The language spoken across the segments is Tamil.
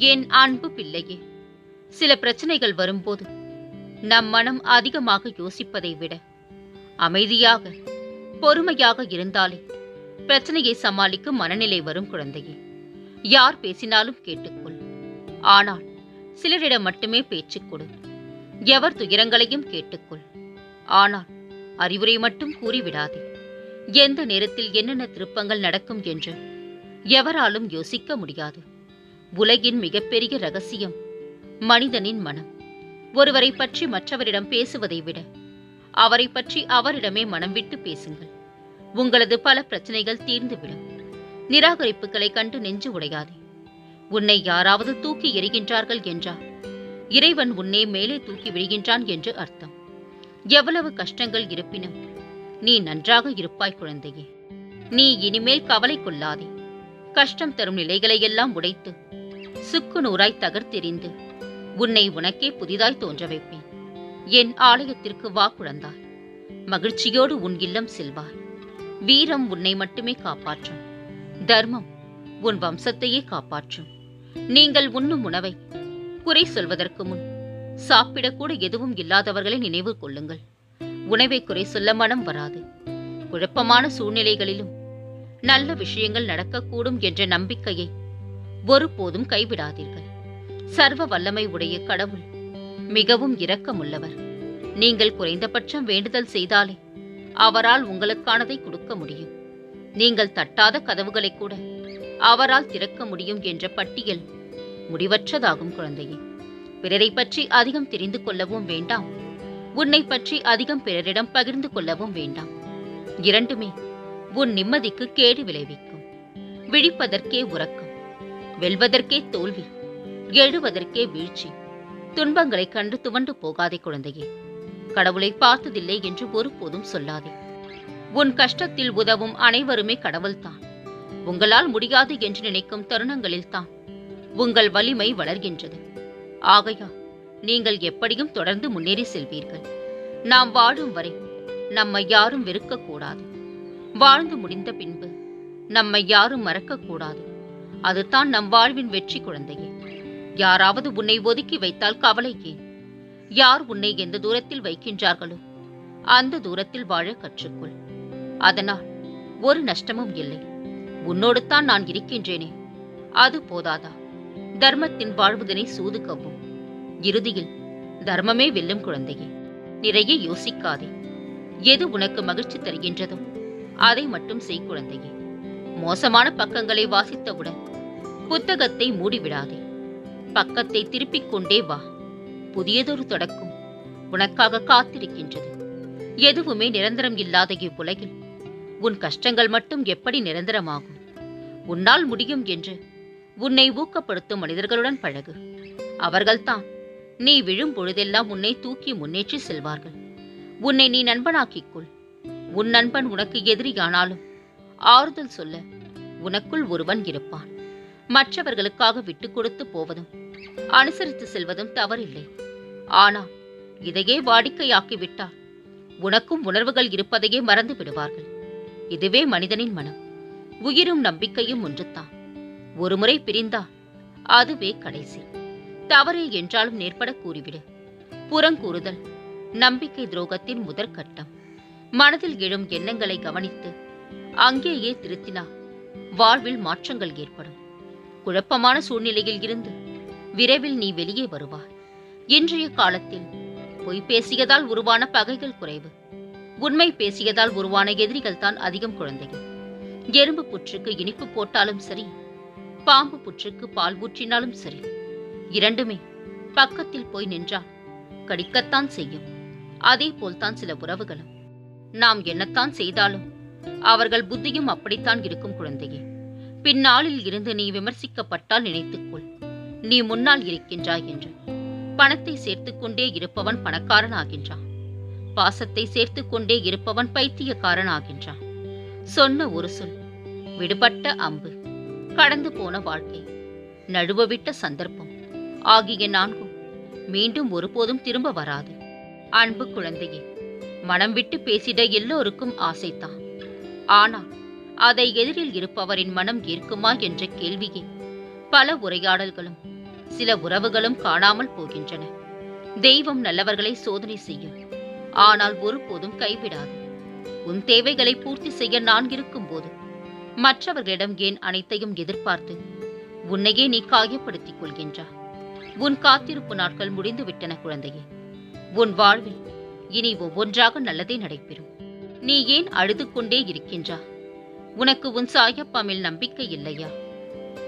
என் அன்பு பிள்ளையே? சில பிரச்சனைகள் வரும்போது நம் மனம் அதிகமாக யோசிப்பதை விட அமைதியாக பொறுமையாக இருந்தாலே பிரச்சனையை சமாளிக்கும் மனநிலை வரும் குழந்தையே. யார் பேசினாலும் கேட்டுக்கொள். ஆனால் சிலரிடம் மட்டுமே பேச்சுக் கொடு. எவர் துயரங்களையும் கேட்டுக்கொள். ஆனால் அறிவுரை மட்டும் கூறிவிடாதே. எந்த நேரத்தில் என்னென்ன திருப்பங்கள் நடக்கும் என்று எவராலும் யோசிக்க முடியாது. உலகின் மிகப்பெரிய ரகசியம் மனிதனின் மனம். ஒருவரை பற்றி மற்றவரிடம் பேசுவதை விட அவரை பற்றி அவரிடமே மனம் விட்டு பேசுங்கள். உங்களது பல பிரச்சனைகள் தீர்ந்துவிடும். நிராகரிப்புகளை கண்டு நெஞ்சு உடையாதே. உன்னை யாராவது தூக்கி எறிகின்றார்கள் என்றால் இறைவன் உன்னே மேலே தூக்கி விடுகின்றான் என்று அர்த்தம். எவ்வளவு கஷ்டங்கள் இருப்பினும் நீ நன்றாக இருப்பாய் குழந்தையே. நீ இனிமேல் கவலை கொள்ளாதே. கஷ்டம் தரும் நிலைகளை எல்லாம் உடைத்து சுக்கு நூறாய் தகர்த்தெறிந்து உன்னை உனக்கே புதிதாய் தோன்ற வைப்பேன் என் ஆலயத்திற்கு வா குழந்தாய். மகிழ்ச்சியோடு உன் இல்லம் செல்வாய். வீரம் உன்னை மட்டுமே காப்பாற்றும். தர்மம் உன் வம்சத்தையே காப்பாற்றும். நீங்கள் உண்ணும் உணவை குறை சொல்வதற்கு முன் சாப்பிடக்கூட எதுவும் இல்லாதவர்களை நினைவு கொள்ளுங்கள். உணவை குறை சொல்ல மனம் வராது. குழப்பமான சூழ்நிலைகளிலும் நல்ல விஷயங்கள் நடக்கக்கூடும் என்ற நம்பிக்கையை ஒருபோதும் கைவிடாதீர்கள். சர்வ வல்லமை உடைய கடவுள் மிகவும் இரக்கமுள்ளவர். நீங்கள் குறைந்தபட்சம் வேண்டுதல் செய்தாலே அவரால் உங்களுக்கானதை கொடுக்க முடியும். நீங்கள் தட்டாத கதவுகளை கூட அவரால் திறக்க முடியும் என்ற பட்டியல் முடிவற்றதாகும் குழந்தையே. பிறரை பற்றி அதிகம் தெரிந்து கொள்ளவும் வேண்டாம். உன்னை பற்றி அதிகம் பிறரிடம் பகிர்ந்து கொள்ளவும் வேண்டாம். இரண்டுமே உன் நிம்மதிக்கு கேடு விளைவிக்கும். விழிப்பதற்கே உறக்கம். வெல்வதற்கே தோல்வி எழுவதற்கே வீழ்ச்சி. துன்பங்களைக் கண்டு துவண்டு போகாதே குழந்தையே. கடவுளை பார்த்ததில்லை என்று ஒருபோதும் சொல்லாதே. உன் கஷ்டத்தில் உதவும் அனைவருமே கடவுள்தான். உங்களால் முடியாது என்று நினைக்கும் தருணங்களில்தான் உங்கள் வலிமை வளர்கின்றது. ஆகையா நீங்கள் எப்படியும் தொடர்ந்து முன்னேறி செல்வீர்கள். நாம் வாழும் வரை நம்மை யாரும் வெறுக்கக்கூடாது. வாழ்ந்து முடிந்த பின்பு நம்மை யாரும் மறக்கக்கூடாது. அதுதான் நம் வாழ்வின் வெற்றி குழந்தையே. யாராவது உன்னை ஒதுக்கி வைத்தால் கவலை ஏன்? யார் உன்னை எந்த தூரத்தில் வைக்கின்றார்களோ அந்த தூரத்தில் வாழ கற்றுக்கொள். அதனால் ஒரு நஷ்டமும் இல்லை. உன்னோடு தான் நான் இருக்கின்றேனே. அது போதாதா? தர்மத்தின் வாழ்வதனை சூது கவ்வும் இறுதியில் தர்மமே வெல்லும் குழந்தையே. நிறைய யோசிக்காதே. எது உனக்கு மகிழ்ச்சி தருகின்றதோ அதை மட்டும் செய் குழந்தையே. மோசமான பக்கங்களை வாசித்தவுடன் புத்தகத்தை மூடிவிடாதே. பக்கத்தை திருப்பிக் கொண்டே வா. புதியதொரு தொடக்கம் உனக்காக காத்திருக்கின்றது. எதுவுமே நிரந்தரம் இல்லாத இவ்வுலகில் உன் கஷ்டங்கள் மட்டும் எப்படி நிரந்தரமாகும்? உன்னால் முடியும் என்று உன்னை ஊக்கப்படுத்தும் மனிதர்களுடன் பழகு. அவர்கள்தான் நீ விழும் பொழுதெல்லாம் உன்னை தூக்கி முன்னேற்றி செல்வார்கள். உன்னை நீ நண்பனாக்கிக் கொள். உன் நண்பன் உனக்கு எதிரியானாலும் ஆறுதல் சொல்ல உனக்குள் ஒருவன் இருப்பான். மற்றவர்களுக்காக விட்டுக் கொடுத்து போவதும் அனுசரித்து செல்வதும் தவறில்லை. ஆனால் இதையே வாடிக்கையாக்கி விட்டால் உனக்கும் உணர்வுகள் இருப்பதையே மறந்து விடுவார்கள். இதுவே மனிதனின் மனம். உயிரும் நம்பிக்கையும் ஒன்றுத்தான். ஒருமுறை பிரிந்தா அதுவே கடைசி. தவறே என்றாலும் நேர்பட கூறிவிடு. புறங்கூறுதல் நம்பிக்கை துரோகத்தின் முதற்கட்டம். மனதில் எழும் எண்ணங்களை கவனித்து அங்கேயே திருத்தினால் வாழ்வில் மாற்றங்கள் ஏற்படும். குழப்பமான சூழ்நிலையில் இருந்து விரைவில் நீ வெளியே வருவாய். இன்றைய காலத்தில் பொய் பேசியதால் உருவான பகைகள் குறைவு. உண்மை பேசியதால் உருவான எதிரிகள் தான் அதிகம் குழந்தைகள். எறும்பு புற்றுக்கு இனிப்பு போட்டாலும் சரி பாம்பு புற்றுக்கு பால் ஊற்றினாலும் சரி இரண்டுமே பக்கத்தில் போய் நின்றால் கடிக்கத்தான் செய்யும். அதே போல்தான் சில உறவுகளும். நாம் என்னத்தான் செய்தாலும் அவர்கள் புத்தியும் அப்படித்தான் இருக்கும் குழந்தையே. பின்னாளில் இருந்து நீ விமர்சிக்கப்பட்டால் நினைத்துக்கொள். நீ முன்னால் இருக்கின்றாய் என்று. பணத்தை சேர்த்துக்கொண்டே இருப்பவன் பணக்காரன் ஆகின்றான் பாசத்தை சேர்த்துக்கொண்டே இருப்பவன் பைத்தியக்காரன் ஆகின்றான் சொன்ன ஒரு சொல் விடுபட்ட அம்பு கடந்து போன வாழ்க்கை நழுவவிட்ட சந்தர்ப்பம் ஆகிய நான்கும் மீண்டும் ஒருபோதும் திரும்ப வராது. அன்பு குழந்தையே மனம் விட்டு பேசிட எல்லோருக்கும் ஆசைத்தான் ஆனால் அதை எதிரில் இருப்பவரின் மனம் ஏற்குமா என்ற கேள்வியே பல உரையாடல்களும் சில உறவுகளும் காணாமல் போகின்றன. தெய்வம் நல்லவர்களை சோதனை செய்யும் ஆனால் ஒருபோதும் கைவிடாது. உன் தேவைகளை பூர்த்தி செய்ய நான் இருக்கும்போது மற்றவர்களிடம் ஏன் அனைத்தையும் எதிர்பார்த்து உன்னையே நீ காயப்படுத்திக் கொள்கின்றா? உன் காத்திருப்பு நாட்கள் முடிந்துவிட்டன குழந்தையே. உன் வாழ்வில் இனி ஒவ்வொன்றாக நல்லதே நடைபெறும். நீ ஏன் அழுது கொண்டே இருக்கின்றா? உனக்கு உன் சாயப்பா மேல் நம்பிக்கை இல்லையா?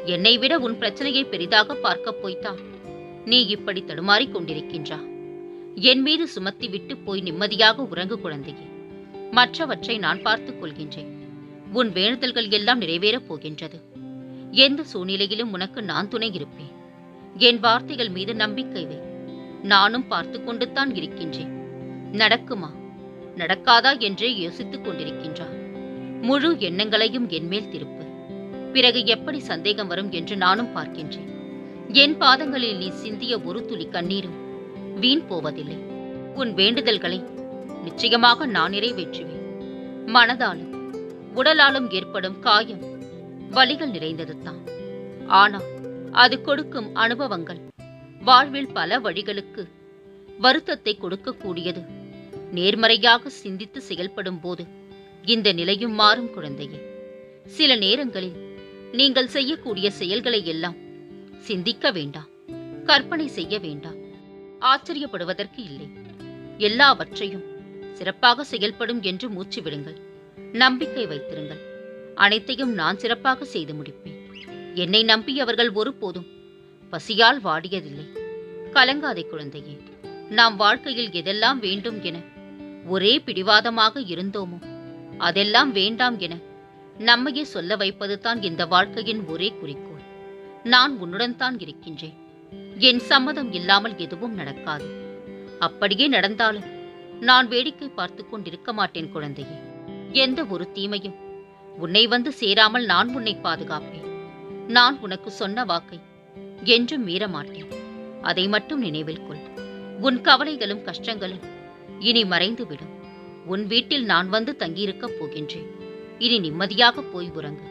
என்னை விட உன் பிரச்சனையை பெரிதாக பார்க்கப் போய்த்தான். நீ இப்படி தடுமாறிக் கொண்டிருக்கின்றா. என் மீது சுமத்தி விட்டு போய் நிம்மதியாக உறங்கு குழந்தையே. மற்றவற்றை நான் பார்த்துக் கொள்கின்றேன். உன் வேண்டுதல்கள் எல்லாம் நிறைவேறப் போகின்றது. எந்த சூழ்நிலையிலும் உனக்கு நான் துணை இருப்பேன். என் வார்த்தைகள் மீது நம்பிக்கை வை. நானும் பார்த்து கொண்டுத்தான் இருக்கின்றேன். நடக்குமா? நடக்காதா என்றே யோசித்துக் கொண்டிருக்கின்றார் முழு எண்ணங்களையும் என்மேல் திருப்பு. பிறகு எப்படி சந்தேகம் வரும் என்று நானும் பார்க்கின்றேன். என் பாதங்களில் நீ சிந்திய ஒரு துளி கண்ணீரும் வீண் போவதில்லை. உன் வேண்டுதல்களை நிச்சயமாக நான் நிறைவேற்றுவேன். மனதாலும் உடலாலும் ஏற்படும் காயம் வலிகள் நிறைந்ததுதான். ஆனால் அது கொடுக்கும் அனுபவங்கள் வாழ்வில் பல வழிகளுக்கு வருத்தத்தை கொடுக்கக்கூடியது. நேர்மறையாக சிந்தித்து செயல்படும் போது இந்த நிலையும் மாறும் குழந்தையே. சில நேரங்களில் நீங்கள் செய்யக்கூடிய செயல்களை எல்லாம் சிந்திக்க வேண்டாம் கற்பனை செய்ய வேண்டாம் ஆச்சரியப்படுவதற்கு இல்லை. எல்லாவற்றையும் சிறப்பாக செயல்படும் என்று மூச்சு விடுங்கள் நம்பிக்கை வைத்திருங்கள். அனைத்தையும் நான் சிறப்பாக செய்து முடிப்பேன். என்னை நம்பியவர்கள் ஒருபோதும் பசியால் வாடியதில்லை. கலங்காதே குழந்தையே. நாம் வாழ்க்கையில் எதெல்லாம் வேண்டும் என ஒரே பிடிவாதமாக இருந்தோமோ? அதெல்லாம் வேண்டாம் என நம்மையே சொல்ல வைப்பதுதான் இந்த வாழ்க்கையின் ஒரே குறிக்கோள். நான் உன்னுடன் தான் இருக்கின்றேன். என் சம்மதம் இல்லாமல் எதுவும் நடக்காது. அப்படியே நடந்தாலும் நான் வேடிக்கை பார்த்து கொண்டிருக்க மாட்டேன் குழந்தையே. எந்த ஒரு தீமையும் உன்னை வந்து சேராமல் நான் உன்னை பாதுகாப்பேன். நான் உனக்கு சொன்ன வாக்கை என்றும் மீற மாட்டேன். அதை மட்டும் நினைவில் கொள். உன் கவலைகளும் கஷ்டங்களும் இனி மறைந்துவிடும். உன் வீட்டில் நான் வந்து தங்கியிருக்கப் போகின்றேன். இனி நிம்மதியாக போய் உறங்கு.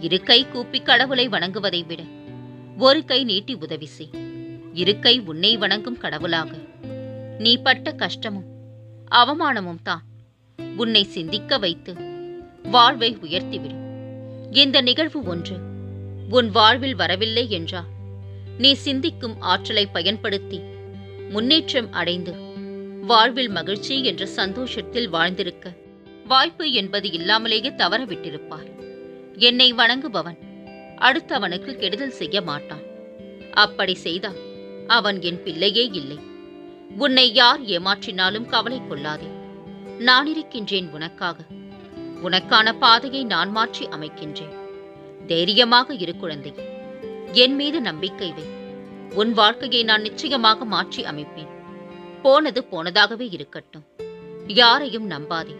இரு கை கூப்பி கடவுளை வணங்குவதை விட ஒரு கை நீட்டி உதவி செய். இரு கை உன்னை வணங்கும் கடவுளாக. நீ பட்ட கஷ்டமும் அவமானமும் தான் உன்னை சிந்திக்க வைத்து வாழ்வை உயர்த்திவிடும். இந்த நிகழ்வு ஒன்று உன் வாழ்வில் வரவில்லை என்றால் நீ சிந்திக்கும் ஆற்றலை பயன்படுத்தி முன்னேற்றம் அடைந்து வாழ்வில் மகிழ்ச்சி என்ற சந்தோஷத்தில் வாழ்ந்திருக்க. வாய்ப்பு என்பது இல்லாமலேயே தவற விட்டிருப்பார் என்னை வணங்குபவன் அடுத்தவனுக்கு கெடுதல் செய்ய மாட்டான். அப்படி செய்தால் அவன் என் பிள்ளையே இல்லை. உன்னை யார் ஏமாற்றினாலும் கவலை கொள்ளாதே. நான் இருக்கின்றேன் உனக்காக. உனக்கான பாதையை நான் மாற்றி அமைக்கின்றேன். தைரியமாக இரு குழந்தை என் மீது நம்பிக்கை வை. உன் வாழ்க்கையை நான் நிச்சயமாக மாற்றி அமைப்பேன். போனது போனதாகவே இருக்கட்டும். யாரையும் நம்பாதே.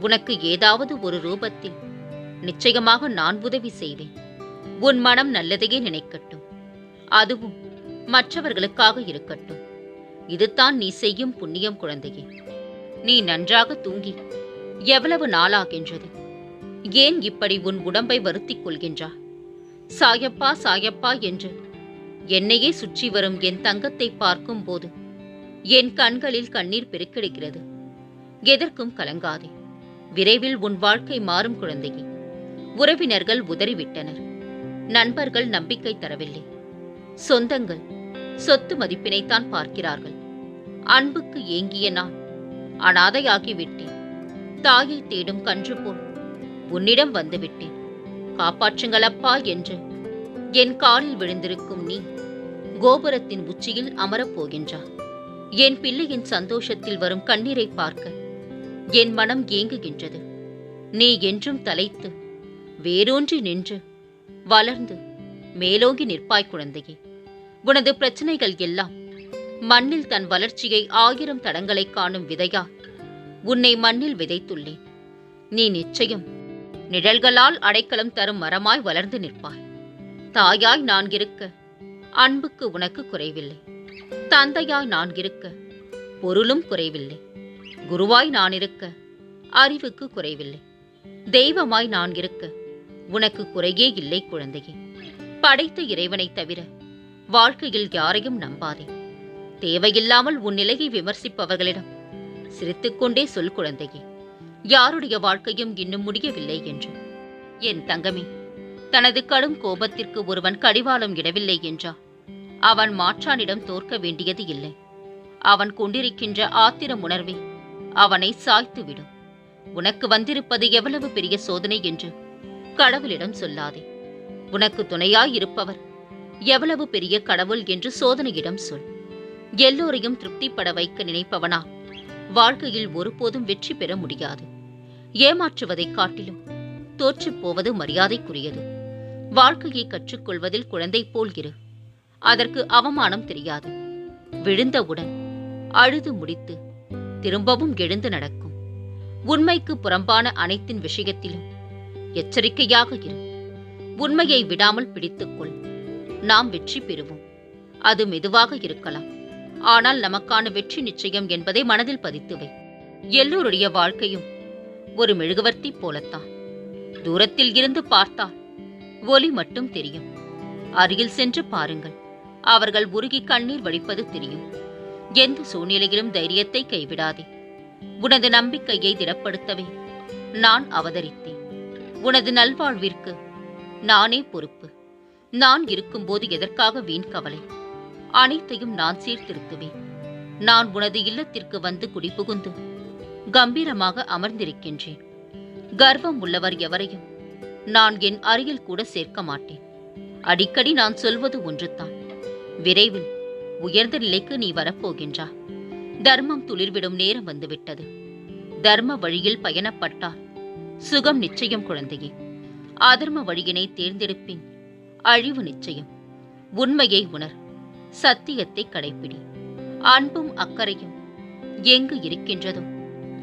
உனக்கு ஏதாவது ஒரு ரூபத்தில் நிச்சயமாக நான் உதவி செய்வேன். உன் மனம் நல்லதையே நினைக்கட்டும். அதுவும் மற்றவர்களுக்காக இருக்கட்டும். இதுதான் நீ செய்யும் புண்ணியம் குழந்தையே. நீ நன்றாக தூங்கி எவ்வளவு நாளாகின்றது? ஏன் இப்படி உன் உடம்பை வருத்திக் கொள்கின்றா? சாயப்பா சாயப்பா என்று என்னையே சுற்றி வரும் என் தங்கத்தை பார்க்கும் போது என் கண்களில் கண்ணீர் பெருக்கெடுக்கிறது. எதற்கும் கலங்காதே. விரைவில் உன் வாழ்க்கை மாறும் குழந்தையே. உறவினர்கள் உதறிவிட்டனர். நண்பர்கள் நம்பிக்கை தரவில்லை. சொந்தங்கள் சொத்து மதிப்பினைத்தான் பார்க்கிறார்கள். அன்புக்கு ஏங்கிய நான் அனாதையாகிவிட்டேன். தாயை தேடும் கன்று போல் உன்னிடம் வந்துவிட்டேன். காப்பாற்றுங்கள் அப்பா என்று என் காலில் விழுந்திருக்கும் நீ கோபுரத்தின் உச்சியில் அமரப் போகின்றா என் பிள்ளையின் சந்தோஷத்தில் வரும் கண்ணீரை பார்க்க என் மனம் ஏங்குகின்றது. நீ என்றும் தலைத்து வேரூன்றி நின்று வளர்ந்து மேலோங்கி நிற்பாய் குழந்தையே. உனது பிரச்சனைகள் எல்லாம் மண்ணில் தன் வளர்ச்சியை ஆயிரம் தடங்களை காணும் விதையா உன்னை மண்ணில் விதைத்துள்ளேன். நீ நிச்சயம் நிழல்களால் அடைக்கலம் தரும் மரமாய் வளர்ந்து நிற்பாய். தாயாய் நான் இருக்க அன்புக்கு உனக்கு குறைவில்லை. தந்தையாய் நான் இருக்க பொருளும் குறைவில்லை. குருவாய் நான் இருக்க அறிவுக்கு குறைவில்லை. தெய்வமாய் நான் இருக்க உனக்கு குறையே இல்லை குழந்தையே. படைத்த இறைவனைத் தவிர வாழ்க்கையில் யாரையும் நம்பாதே. தேவையில்லாமல் உன் நிலையை விமர்சிப்பவர்களிடம் சிரித்துக்கொண்டே சொல் குழந்தையே. யாருடைய வாழ்க்கையும் இன்னும் முடியவில்லை என்று. என் தங்கமே தனது கடும் கோபத்திற்கு ஒருவன் கடிவாளம் இடவில்லை என்றார் அவன் மாற்றானிடம் தோற்க வேண்டியது இல்லை. அவன் கொண்டிருக்கின்ற ஆத்திரம் உணர்வே அவனை சாய்த்துவிடும். உனக்கு வந்திருப்பது எவ்வளவு பெரிய சோதனை என்று கடவுளிடம் சொல்லாதே. உனக்கு துணையாயிருப்பவர் எவ்வளவு பெரிய கடவுள் என்று சோதனையிடம் சொல். எல்லோரையும் திருப்திப்பட வைக்க நினைப்பவனா வாழ்க்கையில் ஒருபோதும் வெற்றி பெற முடியாது. ஏமாற்றுவதைக் காட்டிலும் தோற்றுப் போவது மரியாதைக்குரியது. வாழ்க்கையை கற்றுக்கொள்வதில் குழந்தை போல் இரு. அதற்கு அவமானம் தெரியாது. விழுந்தவுடன் அழுது முடித்து திரும்பவும் எழுந்து நடக்கும். உண்மைக்கு புறம்பான அனைத்தின் விஷயத்திலும் எச்சரிக்கையாக இரு. உண்மையை விடாமல் பிடித்துக்கொள் நாம் வெற்றி பெறுவோம். அது மெதுவாக இருக்கலாம். ஆனால் நமக்கான வெற்றி நிச்சயம் என்பதை மனதில் பதித்துவை எல்லோருடைய வாழ்க்கையும் ஒரு மெழுகுவர்த்தி போலத்தான். தூரத்தில் இருந்து பார்த்தால் ஒலி மட்டும் தெரியும். அருகில் சென்று பாருங்கள். அவர்கள் உருகி கண்ணீர் வடிப்பது தெரியும். எந்த சூழ்நிலையிலும் தைரியத்தை கைவிடாதே. உனது நம்பிக்கையை திடப்படுத்தவே நான் அவதரித்தேன். உனது நல்வாழ்விற்கு நானே பொறுப்பு. நான் இருக்கும்போது எதற்காக வீண் கவலை? அனைத்தையும் நான் சீர்திருத்துவேன். நான் உனது இல்லத்திற்கு வந்து குடிபுகுந்து கம்பீரமாக அமர்ந்திருக்கின்றேன். கர்வம் உள்ளவர் எவரையும் நான் என் அருகில் கூட சேர்க்க மாட்டேன். அடிக்கடி நான் சொல்வது ஒன்றுதான். விரைவில் உயர்ந்த நிலைக்கு நீ வரப்போகின்றாய் தர்மம் துளிர்விடும் நேரம் வந்துவிட்டது. தர்ம வழியில் பயணப்பட்டால் சுகம் நிச்சயம் குழந்தையே. அதர்ம வழியினை தேர்ந்தெடுப்பின் அழிவு நிச்சயம். உண்மையை உணர். சத்தியத்தை கடைப்பிடி. அன்பும் அக்கறையும் எங்கு இருக்கின்றதோ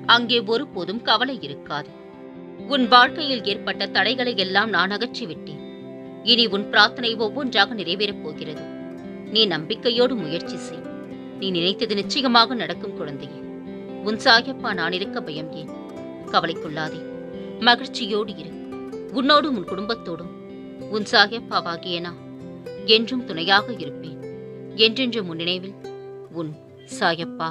அங்கே ஒருபோதும் கவலை இருக்காது. உன் வாழ்க்கையில் ஏற்பட்ட தடைகளை எல்லாம் நான் அகற்றிவிட்டேன். இனி உன் பிரார்த்தனை ஒவ்வொன்றாக நிறைவேறப் போகிறது. நீ நம்பிக்கையோடு முயற்சி செய். நீ நினைத்தது நிச்சயமாக நடக்கும் குழந்தையே. உன் சாயப்பா நான் இருக்க பயம் ஏன்? கவலைக்குள்ளாதே. மகிழ்ச்சியோடு இரு. உன்னோடும் உன் குடும்பத்தோடும். உன் சாயப்பாவாகிய நான் என்றும் துணையாக இருப்பேன். என்றென்று முன் நினைவில் உன் சாயப்பா.